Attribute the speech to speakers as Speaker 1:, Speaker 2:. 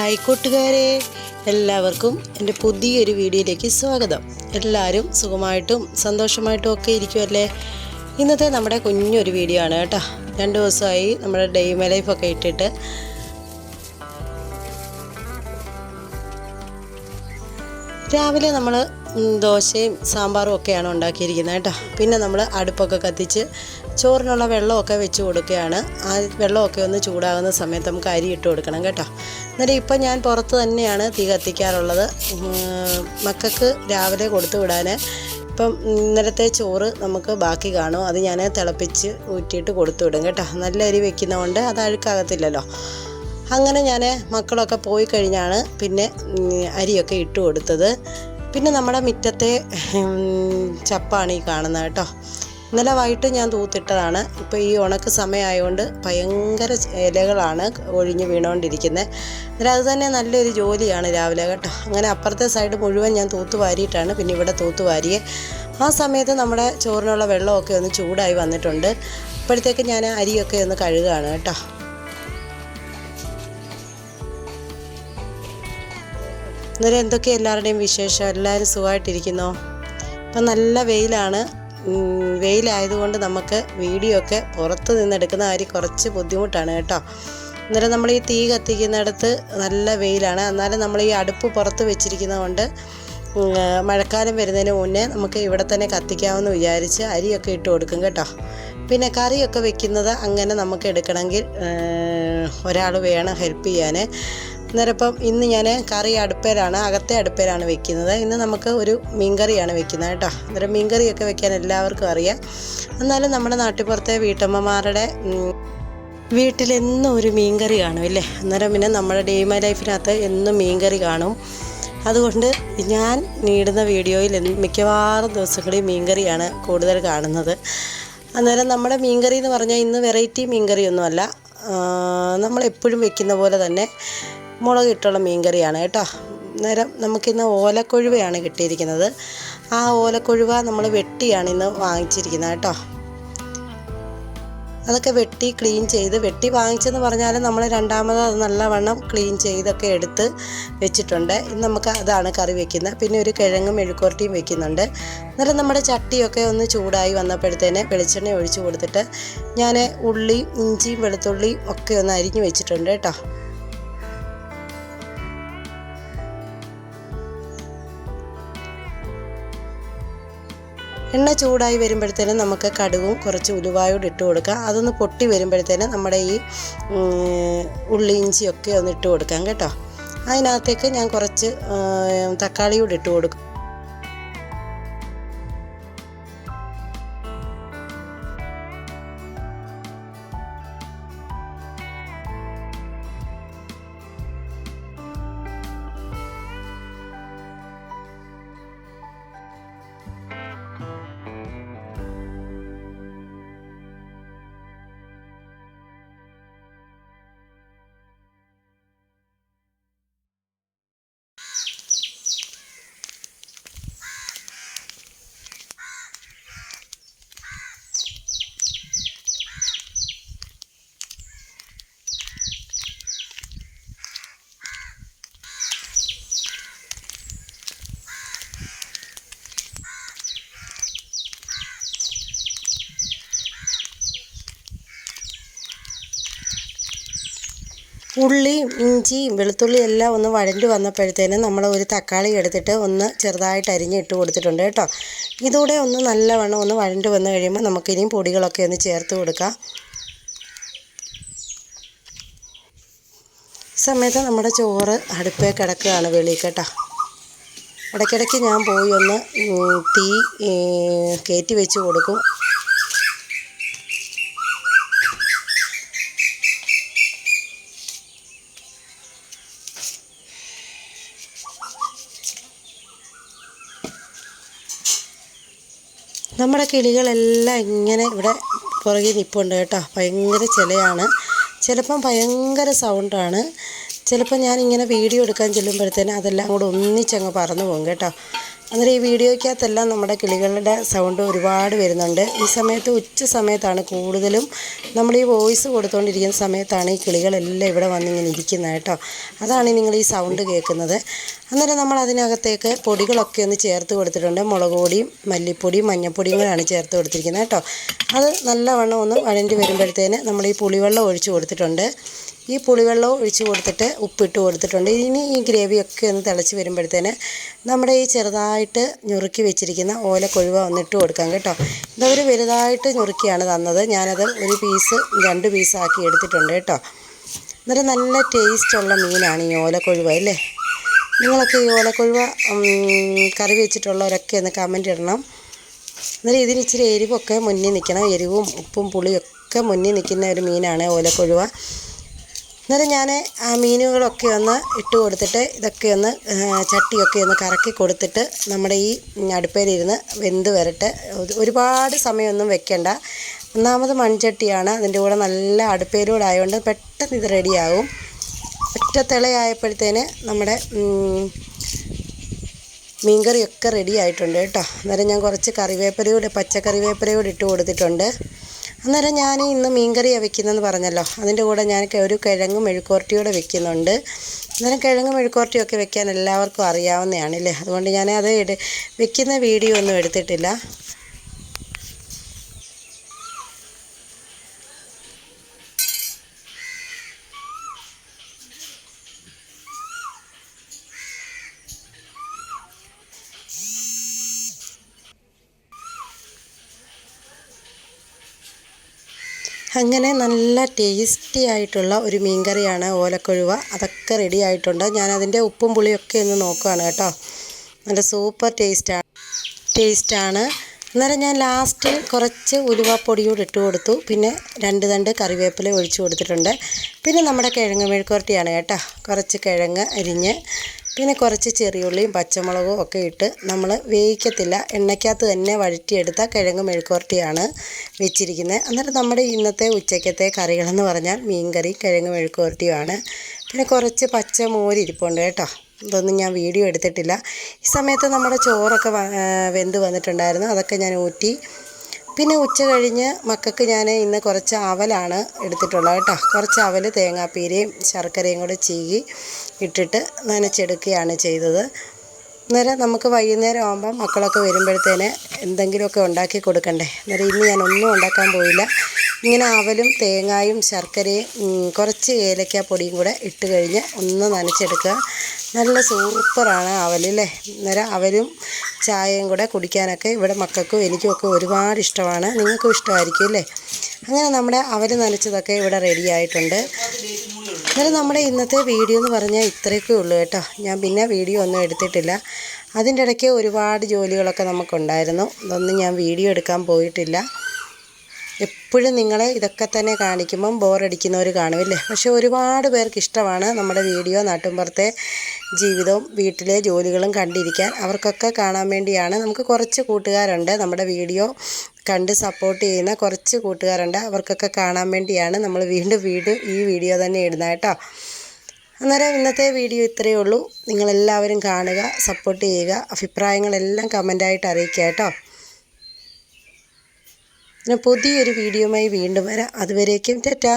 Speaker 1: Hi കൂട്ടുകാരെ എല്ലാവർക്കും എന്റെ പുതിയൊരു വീഡിയോയിലേക്ക് സ്വാഗതം. എല്ലാവരും സുഖമായിട്ടും സന്തോഷമായിട്ടും ഒക്കെ ഇരിക്കുമല്ലേ ഇന്നത്തെ നമ്മുടെ കുഞ്ഞൊരു വീഡിയോ ആണ് കേട്ടോ. രണ്ട് ദിവസമായി നമ്മുടെ ഡെയിമ ലൈഫൊക്കെ ഇട്ടിട്ട്. രാവിലെ നമ്മൾ ദോശയും സാമ്പാറും ഒക്കെയാണ് ഉണ്ടാക്കിയിരിക്കുന്നത് കേട്ടോ. പിന്നെ നമ്മൾ അടുപ്പൊക്കെ കത്തിച്ച് ചോറിനുള്ള വെള്ളമൊക്കെ വെച്ച് കൊടുക്കുകയാണ്. ആ വെള്ളമൊക്കെ ഒന്ന് ചൂടാകുന്ന സമയത്ത് നമുക്ക് അരി ഇട്ട് കൊടുക്കണം കേട്ടോ. എന്നിട്ട് ഇപ്പം ഞാൻ പുറത്ത് തന്നെയാണ് തീ കത്തിക്കാറുള്ളത്. മക്കൾക്ക് രാവിലെ കൊടുത്തു വിടാൻ ഇപ്പം ഇന്നലത്തെ ചോറ് നമുക്ക് ബാക്കി കാണും. അത് ഞാൻ തിളപ്പിച്ച് ഊറ്റിയിട്ട് കൊടുത്തു വിടും കേട്ടോ. നല്ല അരി വെക്കുന്നതുകൊണ്ട് അത് അഴുക്കാകത്തില്ലല്ലോ. അങ്ങനെ ഞാൻ മക്കളൊക്കെ പോയി കഴിഞ്ഞാണ് പിന്നെ അരിയൊക്കെ ഇട്ട് കൊടുത്തത്. പിന്നെ നമ്മുടെ മുറ്റത്തെ ചപ്പാണ് ഈ കാണുന്നത് കേട്ടോ. ഇന്നലെ വൈകിട്ട് ഞാൻ തൂത്തിട്ടതാണ്. ഇപ്പോൾ ഈ ഉണക്ക് സമയമായതുകൊണ്ട് ഭയങ്കര ഇലകളാണ് ഒഴിഞ്ഞ് വീണുകൊണ്ടിരിക്കുന്നത് അന്നേരം അത് തന്നെ നല്ലൊരു ജോലിയാണ് രാവിലെ കേട്ടോ. അങ്ങനെ അപ്പുറത്തെ സൈഡ് മുഴുവൻ ഞാൻ തൂത്ത് വാരിയിട്ടാണ് പിന്നെ ഇവിടെ തൂത്ത് വാരിയെ. ആ സമയത്ത് നമ്മുടെ ചോറിനുള്ള വെള്ളമൊക്കെ ഒന്ന് ചൂടായി വന്നിട്ടുണ്ട്. അപ്പോഴത്തേക്ക് ഞാൻ അരിയൊക്കെ ഒന്ന് കഴുകുകയാണ് കേട്ടോ. അന്നേരം എന്തൊക്കെ എല്ലാവരുടെയും വിശേഷം? എല്ലാവരും സുഖമായിട്ടിരിക്കുന്നോ? ഇപ്പം നല്ല വെയിലാണ്. വെയിലായതുകൊണ്ട് നമുക്ക് വീഡിയോ ഒക്കെ പുറത്ത് നിന്നെടുക്കുന്ന കാര്യം കുറച്ച് ബുദ്ധിമുട്ടാണ് കേട്ടോ. അന്നേരം നമ്മൾ ഈ തീ കത്തിക്കുന്നിടത്ത് നല്ല വെയിലാണ്. എന്നാലും നമ്മൾ ഈ അടുപ്പ് പുറത്ത് വെച്ചിരിക്കുന്നതുകൊണ്ട് മഴക്കാലം വരുന്നതിന് മുന്നേ നമുക്ക് ഇവിടെ തന്നെ കത്തിക്കാമെന്ന് വിചാരിച്ച് അരിയൊക്കെ ഇട്ട് കൊടുക്കും കേട്ടോ. പിന്നെ കറിയൊക്കെ വെക്കുന്നത് അങ്ങനെ നമുക്ക് എടുക്കണമെങ്കിൽ ഒരാൾ വേണം ഹെൽപ്പ് ചെയ്യാൻ. അന്നേരം ഇപ്പം ഇന്ന് ഞാൻ കറി അടുപ്പേലാണ് അകത്തെ അടുപ്പേലാണ് വെക്കുന്നത്. ഇന്ന് നമുക്ക് ഒരു മീൻകറിയാണ് വെക്കുന്നത് കേട്ടോ. അന്നേരം മീൻകറിയൊക്കെ വെക്കാൻ എല്ലാവർക്കും അറിയാം. എന്നാലും നമ്മുടെ നാട്ടിപ്പുറത്തെ വീട്ടമ്മമാരുടെ വീട്ടിലെന്നും ഒരു മീൻകറി കാണും അല്ലേ അന്നേരം പിന്നെ നമ്മുടെ ഡേ മൈ ലൈഫിനകത്ത് എന്നും മീൻകറി കാണും. അതുകൊണ്ട് ഞാൻ നീടുന്ന വീഡിയോയിൽ മിക്കവാറും ദിവസങ്ങളിൽ മീൻകറിയാണ് കൂടുതൽ കാണുന്നത്. അന്നേരം നമ്മുടെ മീൻകറി എന്ന് പറഞ്ഞാൽ ഇന്ന് വെറൈറ്റി മീൻകറിയൊന്നുമല്ല. നമ്മളെപ്പോഴും വെക്കുന്ന പോലെ തന്നെ മുളകിട്ടുള്ള മീൻകറിയാണ് കേട്ടോ. നേരം നമുക്കിന്ന് ഓലക്കൊഴുവയാണ് കിട്ടിയിരിക്കുന്നത്. ആ ഓലക്കൊഴുവ നമ്മൾ വെട്ടിയാണ് ഇന്ന് വാങ്ങിച്ചിരിക്കുന്നത് കേട്ടോ. അതൊക്കെ വെട്ടി ക്ലീൻ ചെയ്ത് വെട്ടി വാങ്ങിച്ചെന്ന് പറഞ്ഞാൽ നമ്മൾ രണ്ടാമത് അത് നല്ലവണ്ണം ക്ലീൻ ചെയ്തൊക്കെ എടുത്ത് വെച്ചിട്ടുണ്ട്. ഇന്ന് നമുക്ക് അതാണ് കറി വെക്കുന്നത്. പിന്നെ ഒരു കിഴങ്ങും മെഴുക്കുരട്ടിയും വെക്കുന്നുണ്ട്. അന്നേരം നമ്മുടെ ചട്ടിയൊക്കെ ഒന്ന് ചൂടായി വന്നപ്പോഴത്തേന് വെളിച്ചെണ്ണ ഒഴിച്ചു കൊടുത്തിട്ട് ഞാൻ ഉള്ളിയും ഇഞ്ചിയും വെളുത്തുള്ളിയും ഒക്കെ ഒന്ന് അരിഞ്ഞു വെച്ചിട്ടുണ്ട് കേട്ടോ. എണ്ണ ചൂടായി വരുമ്പോഴത്തേനും നമുക്ക് കടുകും കുറച്ച് ഉലുവായോട് ഇട്ട് കൊടുക്കാം. അതൊന്ന് പൊട്ടി വരുമ്പോഴത്തേനും നമ്മുടെ ഈ ഉള്ളി ഇഞ്ചിയൊക്കെ ഒന്ന് ഇട്ട് കൊടുക്കാം കേട്ടോ. അതിനകത്തേക്ക് ഞാൻ കുറച്ച് തക്കാളിയോട് ഇട്ട് കൊടുക്കും. ഉള്ളിയും ഇഞ്ചി വെളുത്തുള്ളി എല്ലാം ഒന്ന് വഴണ്ട് വന്നപ്പോഴത്തേനും നമ്മൾ ഒരു തക്കാളി എടുത്തിട്ട് ഒന്ന് ചെറുതായിട്ട് അരിഞ്ഞ് ഇട്ട് കൊടുത്തിട്ടുണ്ട് കേട്ടോ. ഇതോടെ ഒന്ന് നല്ലവണ്ണം ഒന്ന് വഴണ്ട് വന്ന് കഴിയുമ്പോൾ നമുക്കിനിയും പൊടികളൊക്കെ ഒന്ന് ചേർത്ത് കൊടുക്കാം. സമയത്ത് നമ്മുടെ ചോറ് അടുപ്പേ കിടക്കുകയാണ് വെളി കേട്ടോ. ഇടയ്ക്കിടയ്ക്ക് ഞാൻ പോയി ഒന്ന് തീ കയറ്റി വെച്ച് കൊടുക്കും. നമ്മുടെ കിളികളെല്ലാം ഇങ്ങനെ ഇവിടെ പുറകിൽ നിൽപ്പുണ്ട് കേട്ടോ. ഭയങ്കര ചിലയാണ്. ചിലപ്പം ഭയങ്കര സൗണ്ടാണ് ചിലപ്പോൾ ഞാനിങ്ങനെ വീഡിയോ എടുക്കാൻ ചെല്ലുമ്പോഴത്തേന് അതെല്ലാം കൂടെ ഒന്നിച്ചങ്ങ് പറന്നു പോകും കേട്ടോ. അന്നേരം ഈ വീഡിയോയ്ക്കകത്തെല്ലാം നമ്മുടെ കിളികളുടെ സൗണ്ട് ഒരുപാട് വരുന്നുണ്ട്. ഈ സമയത്ത് ഉച്ച സമയത്താണ് കൂടുതലും നമ്മൾ ഈ വോയിസ് കൊടുത്തുകൊണ്ടിരിക്കുന്ന സമയത്താണ് ഈ കിളികളെല്ലാം ഇവിടെ വന്നിങ്ങനെ ഇരിക്കുന്നത് കേട്ടോ. അതാണ് നിങ്ങൾ ഈ സൗണ്ട് കേൾക്കുന്നത്. അന്നേരം നമ്മൾ അതിനകത്തേക്ക് പൊടികളൊക്കെ ഒന്ന് ചേർത്ത് കൊടുത്തിട്ടുണ്ട്. മുളക് പൊടിയും മല്ലിപ്പൊടിയും മഞ്ഞൾപ്പൊടിയും കൂടെയാണ് ചേർത്ത് കൊടുത്തിരിക്കുന്നത് കേട്ടോ. അത് നല്ലവണ്ണം ഒന്ന് വഴണ്ടി വരുമ്പോഴത്തേന് നമ്മൾ ഈ പുളിവെള്ളം ഒഴിച്ച് കൊടുത്തിട്ടുണ്ട്. ഈ പുളിവെള്ളം ഒഴിച്ച് കൊടുത്തിട്ട് ഉപ്പിട്ട് കൊടുത്തിട്ടുണ്ട്. ഇനി ഈ ഗ്രേവിയൊക്കെ ഒന്ന് തിളച്ച് വരുമ്പോഴത്തേന് നമ്മുടെ ഈ ചെറുതായിട്ട് ഞുറുക്കി വെച്ചിരിക്കുന്ന ഓലക്കൊഴുവ ഒന്ന് ഇട്ട് കൊടുക്കാം കേട്ടോ. ഇതവർ വലുതായിട്ട് ഞുറുക്കിയാണ് തന്നത്. ഞാനത് ഒരു പീസ് രണ്ട് പീസാക്കി എടുത്തിട്ടുണ്ട് കേട്ടോ. എന്നിട്ട് നല്ല ടേസ്റ്റുള്ള മീനാണ് ഈ ഓലക്കൊഴുവ അല്ലേ? നിങ്ങളൊക്കെ ഈ ഓലക്കൊഴുവ കറി വെച്ചിട്ടുള്ളവരൊക്കെ ഒന്ന് കമന്റ് ഇടണം. എന്നാലും ഇതിന് ഇച്ചിരി എരിവൊക്കെ മുന്നിൽ നിൽക്കണം. എരിവും ഉപ്പും പുളിയൊക്കെ മുന്നിൽ നിൽക്കുന്ന ഒരു മീനാണ് ഓലക്കൊഴുവ. അന്നേരം ഞാൻ ആ മീനുകളൊക്കെ ഒന്ന് ഇട്ട് കൊടുത്തിട്ട് ഇതൊക്കെ ഒന്ന് ചട്ടിയൊക്കെ ഒന്ന് കറക്കി കൊടുത്തിട്ട് നമ്മുടെ ഈ അടുപ്പയിലിരുന്ന് വെന്ത് വരട്ടെ. ഒരുപാട് സമയമൊന്നും വെക്കണ്ട. ഒന്നാമത് മൺചട്ടിയാണ്. അതിന്റെ കൂടെ നല്ല അടുപ്പേലൂടായതുകൊണ്ട് പെട്ടെന്ന് ഇത് റെഡിയാകും ഒറ്റ തിളയായപ്പോഴത്തേന് നമ്മുടെ മീൻകറിയൊക്കെ റെഡി ആയിട്ടുണ്ട് കേട്ടോ. അന്നേരം ഞാൻ കുറച്ച് കറിവേപ്പിലയോട് പച്ചക്കറിവേപ്പിലയോട് ഇട്ട് കൊടുത്തിട്ടുണ്ട്. അന്നേരം ഞാൻ ഇന്ന് മീൻകറിയാണ് വെക്കുന്നതെന്ന് പറഞ്ഞല്ലോ. അതിന്റെ കൂടെ ഞാൻ ഒരു കിഴങ്ങ് മെഴുക്കോർട്ടിയോടെ വെക്കുന്നുണ്ട്. അന്നേരം കിഴങ്ങ് മെഴുക്കുവരട്ടിയൊക്കെ വെക്കാൻ എല്ലാവർക്കും അറിയാവുന്നതാണ് അല്ലേ അതുകൊണ്ട് ഞാൻ അത് വെക്കുന്ന വീഡിയോ ഒന്നും എടുത്തിട്ടില്ല. അങ്ങനെ നല്ല ടേസ്റ്റി ആയിട്ടുള്ള ഒരു മീൻകറിയാണ് ഓലക്കൊഴുവ. അതൊക്കെ റെഡി ആയിട്ടുണ്ട്. ഞാനതിന്റെ ഉപ്പും പുളിയൊക്കെ ഒന്ന് നോക്കുകയാണ് കേട്ടോ. നല്ല സൂപ്പർ ടേസ്റ്റാണ് ടേസ്റ്റാണ് അന്നേരം ഞാൻ ലാസ്റ്റ് കുറച്ച് ഉലുവാപ്പൊടി കൂടി ഇട്ട് കൊടുത്തു. പിന്നെ രണ്ട് തണ്ട് കറിവേപ്പില ഒഴിച്ചു കൊടുത്തിട്ടുണ്ട്. പിന്നെ നമ്മുടെ കിഴങ്ങ് മെഴുക്കുവരട്ടിയാണ് കേട്ടോ. കുറച്ച് കിഴങ്ങ് അരിഞ്ഞ് പിന്നെ കുറച്ച് ചെറിയുള്ളിയും പച്ചമുളകും ഒക്കെ ഇട്ട് നമ്മൾ വേവിക്കത്തില്ല. എണ്ണയ്ക്കകത്ത് തന്നെ വഴറ്റിയെടുത്ത കിഴങ്ങ് മെഴുക്കുവരട്ടിയാണ് വെച്ചിരിക്കുന്നത് അന്നേരം നമ്മുടെ ഇന്നത്തെ ഉച്ചയ്ക്കത്തെ കറികളെന്ന് പറഞ്ഞാൽ മീൻകറി കിഴങ്ങ് മെഴുക്കുവരട്ടിയുമാണ്. പിന്നെ കുറച്ച് പച്ച മോര് ഇരിപ്പുണ്ട് കേട്ടോ. ഇതൊന്നും ഞാൻ വീഡിയോ എടുത്തിട്ടില്ല. ഈ സമയത്ത് നമ്മുടെ ചോറൊക്കെ വെന്ത് വന്നിട്ടുണ്ടായിരുന്നു. അതൊക്കെ ഞാൻ ഊറ്റി പിന്നെ ഉച്ച കഴിഞ്ഞ് മക്കൾക്ക് ഞാൻ ഇന്ന് കുറച്ച് അവലാണ് എടുത്തിട്ടുള്ളത് കേട്ടോ. കുറച്ച് അവൽ തേങ്ങാപ്പീരയും ശർക്കരയും കൂടെ ചീകി ഇട്ടിട്ട് നനച്ചെടുക്കുകയാണ് ചെയ്തത്. അന്നേരം നമുക്ക് വൈകുന്നേരം ആകുമ്പം മക്കളൊക്കെ വരുമ്പോഴത്തേന് എന്തെങ്കിലുമൊക്കെ ഉണ്ടാക്കി കൊടുക്കണ്ടേ? അന്നേരം ഇന്ന് ഞാൻ ഒന്നും ഉണ്ടാക്കാൻ പോയില്ല. ഇങ്ങനെ അവലും തേങ്ങായും ശർക്കരയും കുറച്ച് ഏലക്കാപ്പൊടിയും കൂടെ ഇട്ട് കഴിഞ്ഞ് ഒന്ന് നനച്ചെടുക്കുക. നല്ല സൂപ്പറാണ് അവലല്ലേ അന്നേരം അവലും ചായയും കൂടെ കുടിക്കാനൊക്കെ ഇവിടെ മക്കൾക്കും എനിക്കുമൊക്കെ ഒരുപാട് ഇഷ്ടമാണ്. നിങ്ങൾക്കും ഇഷ്ടമായിരിക്കും അല്ലേ? അങ്ങനെ നമ്മുടെ അവർ നനച്ചതൊക്കെ ഇവിടെ റെഡി ആയിട്ടുണ്ട്. അന്നേരം നമ്മുടെ ഇന്നത്തെ വീഡിയോ എന്ന് പറഞ്ഞാൽ ഇത്രയൊക്കെ ഉള്ളൂ കേട്ടോ. ഞാൻ പിന്നെ വീഡിയോ ഒന്നും എടുത്തിട്ടില്ല. അതിന്റെ ഇടയ്ക്ക് ഒരുപാട് ജോലികളൊക്കെ നമുക്കുണ്ടായിരുന്നു. ഇതൊന്നും ഞാൻ വീഡിയോ എടുക്കാൻ പോയിട്ടില്ല. എപ്പോഴും നിങ്ങളെ ഇതൊക്കെ തന്നെ കാണിക്കുമ്പം ബോറടിക്കുന്നവർ കാണുമല്ലേ പക്ഷെ ഒരുപാട് പേർക്ക് ഇഷ്ടമാണ് നമ്മുടെ വീഡിയോ നാട്ടുമ്പുറത്തെ ജീവിതവും വീട്ടിലെ ജോലികളും കണ്ടിരിക്കാൻ. അവർക്കൊക്കെ കാണാൻ വേണ്ടിയാണ്. നമുക്ക് കുറച്ച് കൂട്ടുകാരുണ്ട് നമ്മുടെ വീഡിയോ കണ്ട് സപ്പോർട്ട് ചെയ്യുന്ന കുറച്ച് കൂട്ടുകാരുണ്ട്. അവർക്കൊക്കെ കാണാൻ വേണ്ടിയാണ് നമ്മൾ വീണ്ടും വീണ്ടും ഈ വീഡിയോ തന്നെ ഇടുന്നത് കേട്ടോ. അന്നേരം ഇന്നത്തെ വീഡിയോ ഇത്രയേ ഉള്ളൂ. നിങ്ങളെല്ലാവരും കാണുക സപ്പോർട്ട് ചെയ്യുക അഭിപ്രായങ്ങളെല്ലാം കമന്റായിട്ട് അറിയിക്കുക കേട്ടോ. പുതിയൊരു വീഡിയോയുമായി വീണ്ടും വരാം. അതുവരേക്കും തെറ്റാ